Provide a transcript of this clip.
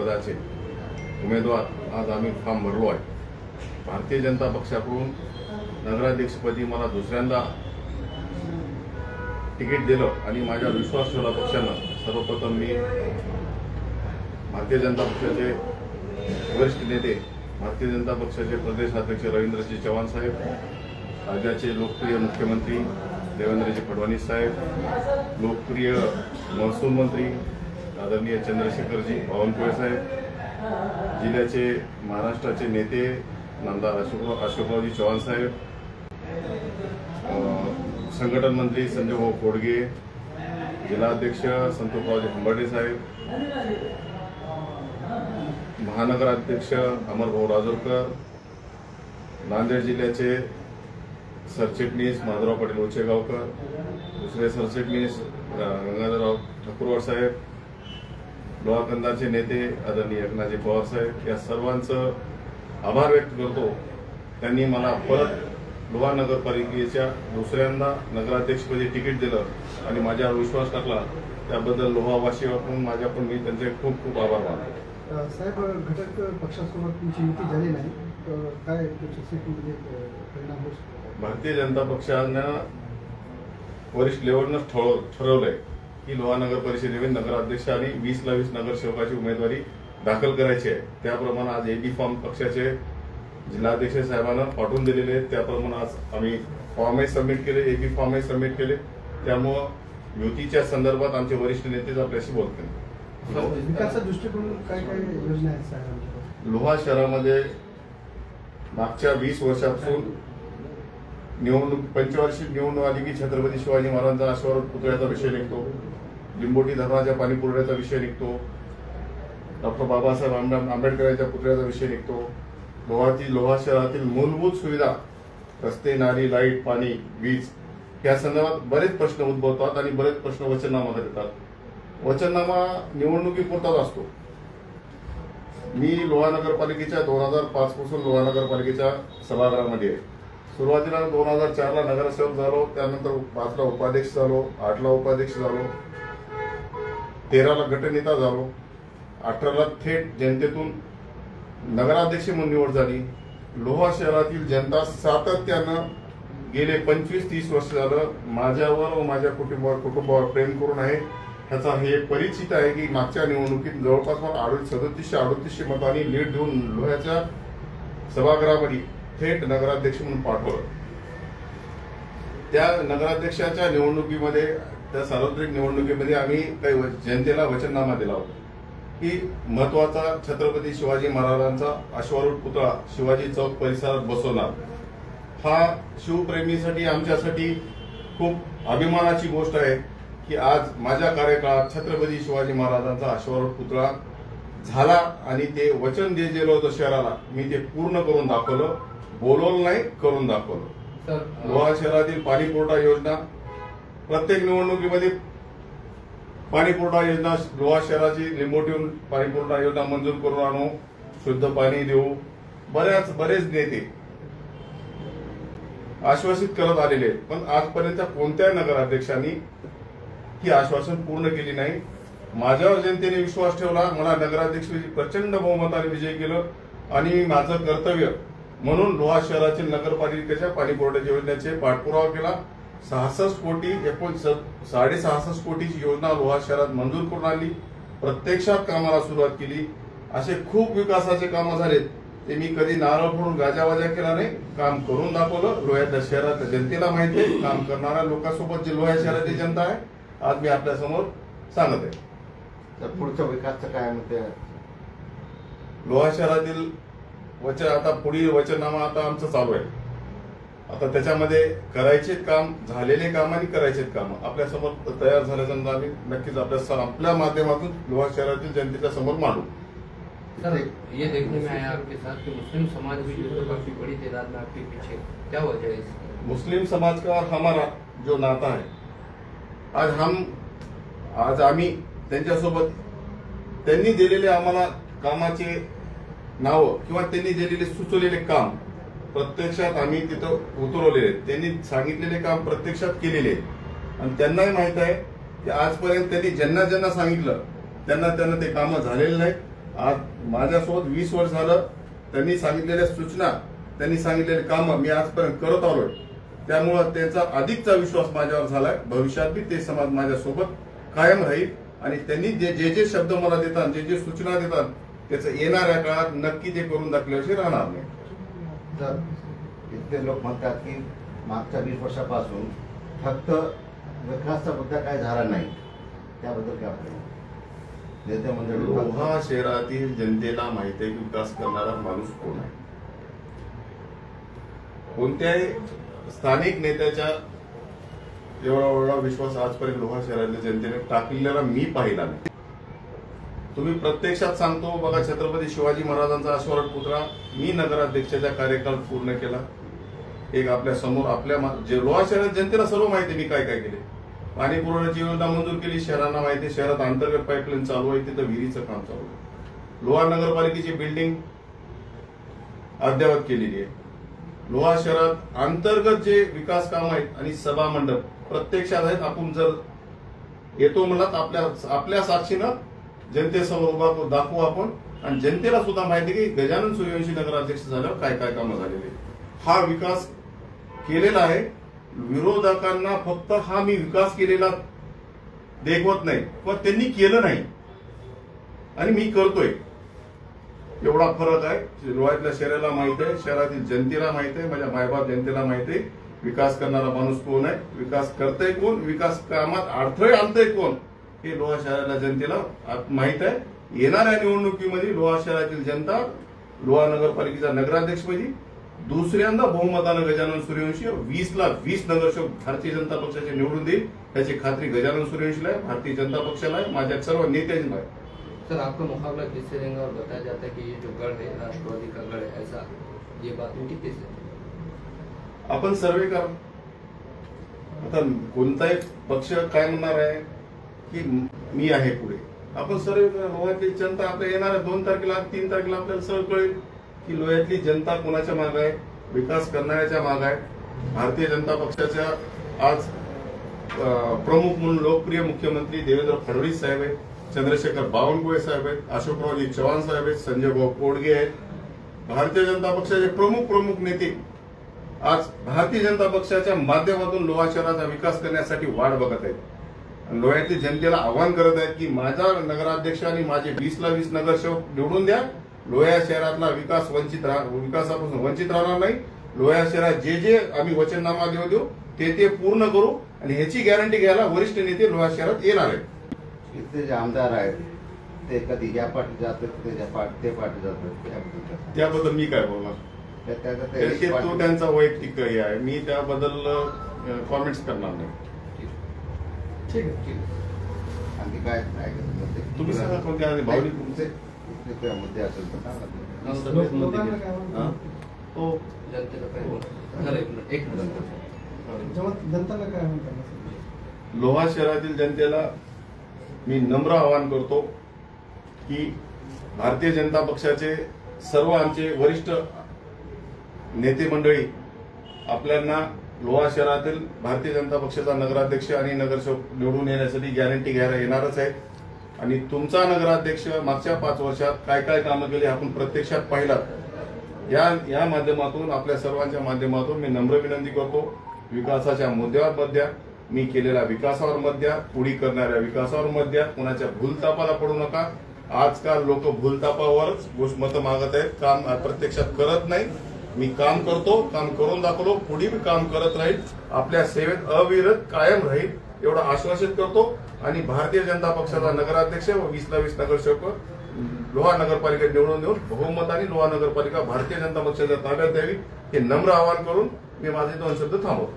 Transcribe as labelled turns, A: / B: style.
A: पदाचे. उमेदवार आज आम्ही फॉर्म भरलो आहे. भारतीय जनता पक्षाकडून नगराध्यक्षपदी मला दुसऱ्यांदा तिकीट दिलं आणि माझ्या विश्वास ठेवला पक्षानं. सर्वप्रथम मी भारतीय जनता पक्षाचे वरिष्ठ नेते भारतीय जनता पक्षाचे प्रदेशाध्यक्ष रवींद्रजी चव्हाण साहेब राज्याचे लोकप्रिय मुख्यमंत्री देवेंद्रजी फडणवीस साहेब लोकप्रिय महसूल मंत्री आदरणीय चंद्रशेखरजी बावनकुळे साहेब जिल्ह्याचे महाराष्ट्राचे नेते नामदार अशोक अशोकरावजी चव्हाण साहेब संघटन मंत्री संजय भाऊ कोडगे जिल्हाध्यक्ष संतोषरावजी हंबर्डे साहेब महानगराध्यक्ष अमरभाऊ राजोरकर नांदेड जिल्ह्याचे सरचिटणीस माधवराव पाटील उचेगावकर दुसरे सरचिटणीस गंगाधरराव ठाकूरवाड साहेब लोहाकंदाचे नेते आदरणीय एकनाथजी पवार साहेब या सर्वांचं आभार व्यक्त करतो. त्यांनी मला परत लोहा नगरपालिकेच्या दुसऱ्यांदा नगराध्यक्षपदी तिकीट दिलं आणि माझ्यावर विश्वास टाकला. त्याबद्दल लोहावासीकडून माझ्या पण मी त्यांचे खूप खूप आभार मानतो.
B: साहेब घटक पक्षासोबत तुमची युती झाली नाही. तर काय परिणाम होऊ
A: भारतीय जनता पक्षानं वरिष्ठ लेवलनं ठरव ठरवलंय. की लोहा नगर परिषदेमध्ये नगराध्यक्ष आणि वीस ला वीस नगरसेवकाची उमेदवारी दाखल करायची आहे. त्याप्रमाणे आज एबी फॉर्म पक्षाचे जिल्हाध्यक्ष साहेबांना पाठवून दिलेले आहेत. त्याप्रमाणे आज आम्ही फॉर्मही सबमिट केले एबी फॉर्मही सबमिट केले. त्यामुळं युतीच्या संदर्भात आमचे वरिष्ठ नेते आपल्याशी बोलतील.
B: विकासाच्या दृष्टिकोन काय काय योजना आहेत
A: लोहा शहरामध्ये मागच्या वीस वर्षापासून निवडणूक पंचवार्षिक निवडणूक आली की छत्रपती शिवाजी महाराजांचा अश्वारूढ पुतळ्याचा विषय निघतो. लिंबोटी धरणाच्या पाणी पुरवठ्याचा विषय निघतो. डॉक्टर बाबासाहेब आंबे- आंबेडकर यांच्या पुतळ्याचा विषय निघतो. लोहाची लोहा शहरातील मूलभूत सुविधा रस्ते नाली लाइट पाणी वीज या संदर्भात बरेच प्रश्न उद्भवतात आणि बरेच प्रश्न वचननामा येतात. वचननामा निवडणुकीपुरताच असतो. मी लोहा नगरपालिकेच्या दोन हजार पाच पासून लोहा नगरपालिकेच्या सभागृहामध्ये आहे. सुरुवातीला दोन हजार चारला नगरसेवक झालो त्यानंतर पाचला उपाध्यक्ष झालो आठला उपाध्यक्ष झालो तेराला गटनेता झालो. अठराला थेट जनतेतून नगराध्यक्ष म्हणून निवड झाली. लोहा शहरातील जनता सातत्यानं गेले पंचवीस तीस वर्ष झालं माझ्यावर व माझ्या कुटुंबावर कुटुंबावर प्रेम करून आहे. ह्याचा हे परिचित आहे की मागच्या निवडणुकीत जवळपास मला अडतीस सदतीसशे अडतीसशे मतांनी लीड देऊन लोह्याच्या सभागृहामध्ये थेट नगराध्यक्ष म्हणून पाठवलं. त्या नगराध्यक्षाच्या निवडणुकीमध्ये त्या सार्वत्रिक निवडणुकीमध्ये आम्ही काही जनतेला वचननामा दिला होता. की महत्त्वाचा छत्रपती शिवाजी महाराजांचा अश्वारूढ पुतळा शिवाजी चौक परिसरात बसवणार. हा शिवप्रेमीसाठी आमच्यासाठी खूप अभिमानाची गोष्ट आहे की आज माझ्या कार्यकाळात छत्रपती शिवाजी महाराजांचा अश्वारूढ पुतळा झाला आणि ते वचन जे दिलं होतं शहराला मी ते पूर्ण करून दाखवलं बोलवलं नाही करून दाखवलं. लोहा शहरातील पाणी पुरवठा योजना प्रत्येक निवडणुकीमध्ये पाणीपुरवठा योजना लोहा शहराची लिंबोटीहून पाणीपुरवठा योजना मंजूर करून आणू शुद्ध पाणी देऊ. बऱ्याच बरेच नेते आश्वासित करत आलेले आहेत. पण आजपर्यंत कोणत्या नगराध्यक्षांनी ही आश्वासन पूर्ण केली नाही. माझ्यावर जनतेने विश्वास ठेवला. मला नगराध्यक्ष प्रचंड बहुमताने विजय केलं. आणि माझं कर्तव्य म्हणून लोहा शहरातील नगरपालिकेच्या पाणी पुरवठ्याच्या योजनेचे पाठपुरावा केला. सहासष्ट कोटी एकूण साडे सहासष्ट कोटीची योजना लोहा शहरात मंजूर करून आणली. प्रत्यक्षात कामाला सुरुवात केली. असे खूप विकासाचे कामं झालेत. ते मी कधी नारळ फोडून गाजावाजा केला नाही. काम करून दाखवलं. लोह्याच्या शहरातल्या जनतेला माहिती आहे. काम करणाऱ्या लोकांसोबत जे लोह्या शहराची जनता आहे आज मी आपल्यासमोर सांगत आहे.
C: तर पुढच्या विकासचं काय म्हणते?
A: लोहा शहरातील वचन आता पुढील वचननामा आता आमचं चालू आहे. आता त्याच्यामध्ये करायचे काम झालेले काम आणि करायचे काम. आपल्यासमोर तयार झाल्यानंतर आम्ही नक्कीच आपल्या आपल्या माध्यमातून लोहा शहरातील जनतेच्या समोर मांडू.
D: सर ये देखने में आया आपके साथ कि मुस्लिम समाज भी जो काफी बड़ी तादाद में आपके पीछे क्या वजह है
A: मुस्लिम समाज का हमारा जो नाता है आज हम आज आम्ही त्यांच्यासोबत त्यांनी दिलेले आम्हाला कामाचे नाव किंवा त्यांनी दिलेले सुचवलेले काम प्रत्यक्षात आम्ही तिथं उतरवलेले आहेत. त्यांनी सांगितलेले काम प्रत्यक्षात केलेले आहे. आणि त्यांनाही माहीत आहे की आजपर्यंत त्यांनी ज्यांना ज्यांना सांगितलं त्यांना त्यांना ते कामं झालेले नाहीत. आज माझ्यासोबत वीस वर्ष झालं त्यांनी सांगितलेल्या सूचना त्यांनी सांगितलेले कामं मी आजपर्यंत करत आलोय. त्यामुळं त्यांचा अधिकचा विश्वास माझ्यावर झालाय. भविष्यात बी ते समाज माझ्यासोबत कायम राहील. आणि त्यांनी जे जे जे शब्द मला देतात जे जे सूचना देतात त्याचं येणाऱ्या काळात नक्की ते करून दाखल्याशी राहणार नाही.
C: तर इथले लोक म्हणतात की मागच्या वीस वर्षापासून फक्त विकासचा मुद्दा काय झाला नाही त्याबद्दल काय नेते मंडळी
A: लोहा शहरातील जनतेला माहिती आहे की विकास करणारा माणूस कोण आहे? कोणत्याही स्थानिक नेत्याच्या एवढा एवढा विश्वास आजपर्यंत लोहा शहरातल्या जनतेने टाकलेला मी पाहिला नाही. तुम्ही प्रत्यक्षात सांगतो बघा छत्रपती शिवाजी महाराजांचा अश्वरट पुतळा मी नगराध्यक्षाच्या कार्यकाळ पूर्ण केला. एक आपल्यासमोर आपल्या जे लोहा शहरात जनतेला सर्व माहिती मी काय काय केले? पाणी पुरवण्याची योजना मंजूर केली शहरांना माहिती शहरात अंतर्गत पाईपलाईन चालू आहे तिथं विहिरीचं काम चालू आहे. लोहा नगरपालिकेची बिल्डिंग अद्ययावत केलेली आहे. लोहा शहरात अंतर्गत जे विकास काम आहेत आणि सभा मंडप प्रत्यक्षात आहेत आपण जर येतो म्हणलात आपल्या आपल्या साक्षीनं जनतेसमोर उभा दाखवू आपण. आणि जनतेला सुद्धा माहिती की गजानन सूर्यवंशी नगराध्यक्ष झाल्यावर काय काय कामं झालेली हा विकास केलेला आहे. विरोधकांना फक्त हा मी विकास केलेला देखवत नाही पण त्यांनी केलं नाही. आणि मी करतोय. एवढा फरक आहे. रोहातल्या शहराला माहीत आहे शहरातील जनतेला माहीत आहे माझ्या मायबाप जनतेला माहीत आहे. विकास करणारा माणूस कोण आहे? विकास करतय कोण? विकास कामात अडथळे आणतंय कोण? हे लोहा शहराला जनतेला माहीत आहे. येणाऱ्या निवडणुकीमध्ये लोहा शहरातील जनता लोहा नगरपालिकेचा नगराध्यक्ष म्हणजे दुसऱ्यांदा बहुमतानं गजानन सूर्यवंशी वीस ला वीस नगरसेवक भारतीय जनता पक्षाचे निवडून देईल. याची खात्री गजानन सूर्यवंशीला आहे भारतीय जनता पक्षाला आहे माझ्या सर्व नेत्यांना आहे.
D: सर आपका मुकाबला किससे रहेगा और बताया जाता है कि ये जो गढ़ है राष्ट्रवादी का गढ़ है ऐसा ये बात कैसे
A: आपण सर्वे करा. आता कोणताही पक्ष काय म्हणणार आहे? की मी आहे पुढे. आपण सर्व गोव्यातली जनता आपल्या येणाऱ्या दोन तारखेला तीन तारखेला आपल्याला सगळं कळेल की लोह्यातली जनता कोणाच्या माग आहे? विकास करणाऱ्याच्या माग आहे? भारतीय जनता पक्षाच्या आज प्रमुख म्हणून लोकप्रिय मुख्यमंत्री देवेंद्र फडणवीस साहेब आहेत चंद्रशेखर बावनकुळे साहेब आहेत अशोकरावजी चव्हाण साहेब आहेत संजय भाऊ कोडगे आहेत. भारतीय जनता पक्षाचे प्रमुख प्रमुख नेते आज भारतीय जनता पक्षाच्या माध्यमातून लोहा शहराचा विकास करण्यासाठी वाट बघत आहेत. लोह्यातील जनतेला आवाहन करत आहेत की माझा नगराध्यक्ष आणि माझे वीस ला वीस नगरसेवक निवडून द्या. लोह्या शहरातला विकास वंचित राह- विकासापासून वंचित राहणार नाही. लोह्या शहरात जे जे आम्ही वचननामा देऊ देऊ ते ते पूर्ण करू आणि ह्याची गॅरंटी घ्यायला वरिष्ठ नेते लोहा शहरात येणार आहेत.
C: इथले जे आमदार आहेत ते कधी या पार्टी जातात ते त्या पार्टी ते पार्टी जातात त्याबद्दल
A: मी काय बोलणार? ते- त्यांचा वैयक्तिक हे आहे. मी त्याबद्दल कॉमेंट्स करणार नाही.
B: ठीक आहे
D: ठीक
C: आणखी काय?
A: तुम्ही सांगा कोणते? भावनिक-
C: तुमचे काय मुद्दे असेल तर सांगा.
D: मुद्दे
B: लोकांना
A: हा?
D: जनतेला काय एक मिनिट एक मिनिट.
B: जेव्हा जनताला काय म्हणतात?
A: लोहा शहरातील जनतेला मी नम्र आवाहन करतो की भारतीय जनता पक्षाचे सर्व आमचे वरिष्ठ नेते मंडळी आपल्याला लोहा शहरातील भारतीय जनता पक्षाचा नगराध्यक्ष आणि नगरसेवक निवडून येण्यासाठी गॅरंटी घ्यायला येणारच आहे आणि तुमचा नगराध्यक्ष मागच्या पाच वर्षात काय काय कामं केली आपण प्रत्यक्षात पाहिलात. या या माध्यमातून आपल्या सर्वांच्या माध्यमातून मी नम्र विनंती करतो. विकासाच्या मुद्द्यावर मत द्या. मी केलेल्या विकासावर मत द्या. पुढी करणाऱ्या विकासावर मत द्या. कोणाच्या भूलतापाला पडू नका. आजकाल लोक भूलतापावरच गोष्ट मतं मागत आहेत. काम प्रत्यक्षात करत नाही मी काम करतो काम करून दाखवलो पुढे काम करत राहील. आपल्या सेवेत अविरत कायम राहील एवढं आश्वासित करतो. आणि भारतीय जनता पक्षाचा नगराध्यक्ष व वीसला वीस नगरसेवक लोहा नगरपालिका निवडून देऊन बहुमताने लोहा नगरपालिका भारतीय जनता पक्षाच्या ताब्यात द्यावी हे नम्र आवाहन करून मी माझे दोन शब्द थांबवतो.